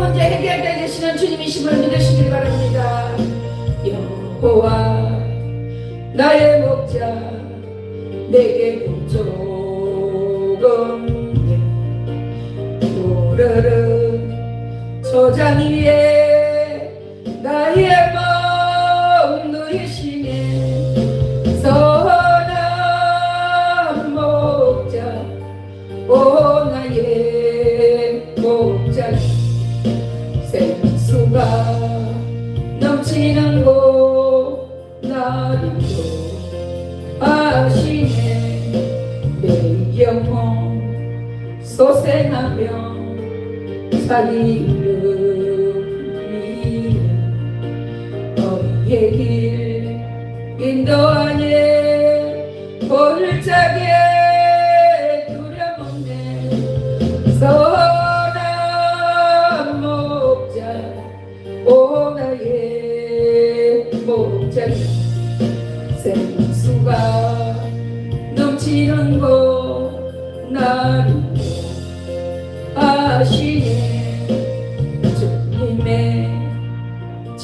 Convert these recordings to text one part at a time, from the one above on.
문제 해결되게 되시는 주님이심을 믿으시길 바랍니다. 여호와 나의 목자 내게 조금 푸르른 초장 위에 생하며 살리는 너희의 길 인도하네 골짜기에 두려움네. 선한 목자 오 나의 목자. 생수가 넘치는 곳나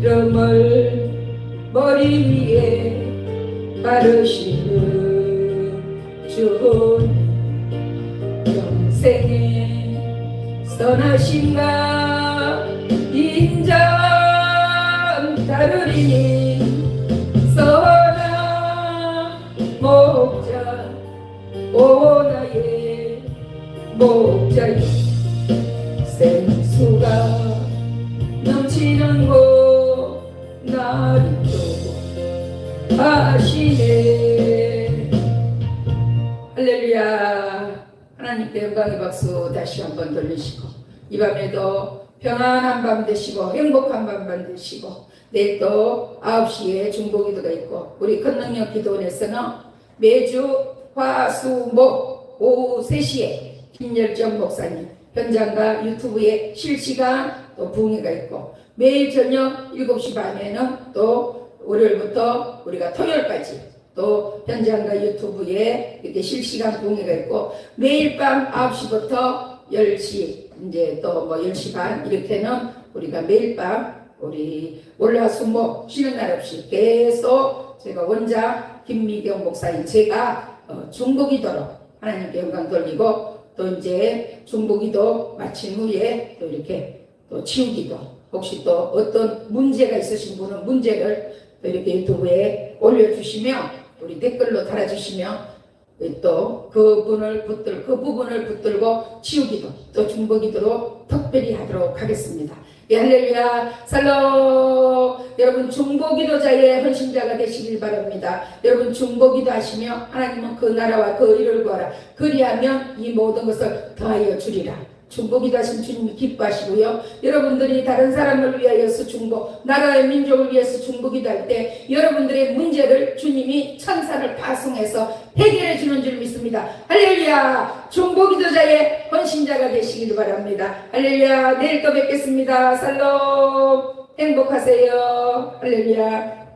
이름을 머리 위에 바르시는 주님 영생의 선하신가 인정 다르리니 선한 목자 오 나의 목자여 하나님께 영광의 박수 다시 한번 돌리시고 이 밤에도 평안한 밤 되시고 행복한 밤 되시고 내일 또 9시에 중보기도가 있고 우리 큰능력 기도원에서는 매주 화수목 오후 3시에 김열정 목사님 현장과 유튜브에 실시간 또 부흥회가 있고 매일 저녁 7시 반에는 또 월요일부터 우리가 토요일까지 또 현장과 유튜브에 이렇게 실시간 공개가 있고 매일 밤 9시부터 10시 이제 또 뭐 10시 반 이렇게는 우리가 매일 밤 우리 월화수목 쉬는 날 없이 계속 제가 원장 김미경 목사님 제가 어, 중보기도로 하나님께 영광 돌리고 또 이제 중보기도 마친 후에 또 이렇게 또 치우기도 혹시 또 어떤 문제가 있으신 분은 문제를 또 이렇게 유튜브에 올려주시면 우리 댓글로 달아주시면 또 그분을 붙들 그 부분을 붙들고 치우기도 또 중보기도로 특별히 하도록 하겠습니다. 예, 할렐루야 살로 여러분 중보기도자의 헌신자가 되시길 바랍니다. 여러분 중보기도 하시며 하나님은 그 나라와 그 일을 구하라 그리하면 이 모든 것을 더하여 주리라. 중보기도 하신 주님이 기뻐하시고요. 여러분들이 다른 사람을 위하여서 중보, 나라의 민족을 위해서 중보기도 할때 여러분들의 문제를 주님이 천사를 파송해서 해결해 주는 줄 믿습니다. 할렐루야! 중보기도자의 헌신자가 되시길 바랍니다. 할렐루야! 내일 또 뵙겠습니다. 살롬! 행복하세요. 할렐루야!